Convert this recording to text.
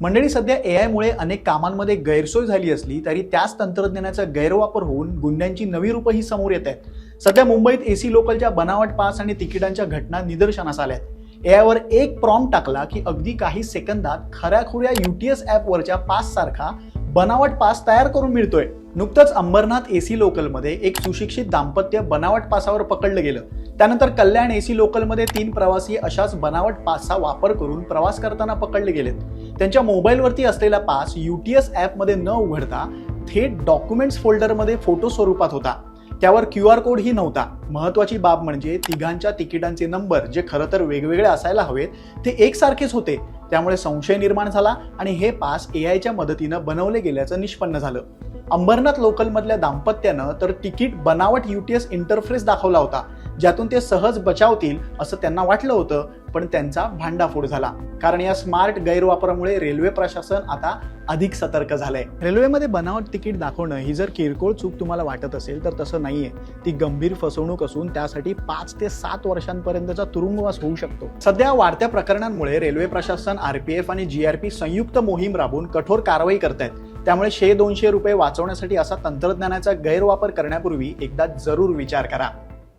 मंडळी सध्या ए आयमुळे अनेक कामांमध्ये गैरसोय झाली असली तरी त्याच तंत्रज्ञानाचा गैरवापर होऊन गुन्ह्यांची नवी रूपही समोर येत आहेत. सध्या मुंबईत एसी लोकलच्या बनावट पास आणि तिकिटांच्या घटना निदर्शनास आल्यात ए आयवर एक प्रॉम्प्ट टाकला की अगदी काही सेकंदात खऱ्याखुऱ्या युटीएस ॲपवरच्या पास सारखा बनावट पास तयार करून मिळतोय. नुकतंच अंबरनाथ एसी लोकलमध्ये एक सुशिक्षित दाम्पत्य बनावट पासावर पकडलं गेलं. त्यानंतर कल्याण एसी लोकलमध्ये तीन प्रवासी अशाच बनावट पासचा वापर करून प्रवास करताना पकडले गेलेत. त्यांच्या मोबाईलवरती असलेला पास युटीएस ॲपमध्ये न उघडता थेट डॉक्युमेंट्स फोल्डरमध्ये फोटो स्वरूपात होता. त्यावर क्यू आर कोडही नव्हता. महत्वाची बाब म्हणजे तिघांच्या तिकिटांचे नंबर जे खरं तर वेगवेगळे असायला हवेत ते एकसारखेच होते. त्यामुळे संशय निर्माण झाला आणि हे पास ए आयच्या मदतीनं बनवले गेल्याचं निष्पन्न झालं. अंबरनाथ लोकलमधल्या दाम्पत्यानं तर तिकीट बनावट युटीएस इंटरफेस दाखवला होता. ज्यातून ते सहज बचावतील असं त्यांना वाटलं होतं पण त्यांचा भांडाफोड झाला. कारण या स्मार्ट गैरवापरामुळे रेल्वे प्रशासन आता अधिक सतर्क झालंय. रेल्वेमध्ये बनावट तिकीट दाखवणं ही जर किरकोळ चूक तुम्हाला वाटत असेल तर तसं नाहीये. ती गंभीर फसवणूक असून त्यासाठी पाच ते सात वर्षांपर्यंतचा तुरुंगवास होऊ शकतो. सध्या वाढत्या प्रकरणांमुळे रेल्वे प्रशासन आरपीएफ आणि जीआरपी संयुक्त मोहीम राबवून कठोर कारवाई करत आहेत त्यामुळे शे दोनशे रुपये वाचवण्यासाठी असा तंत्रज्ञानाचा गैरवापर करण्यापूर्वी एकदा जरूर विचार करा.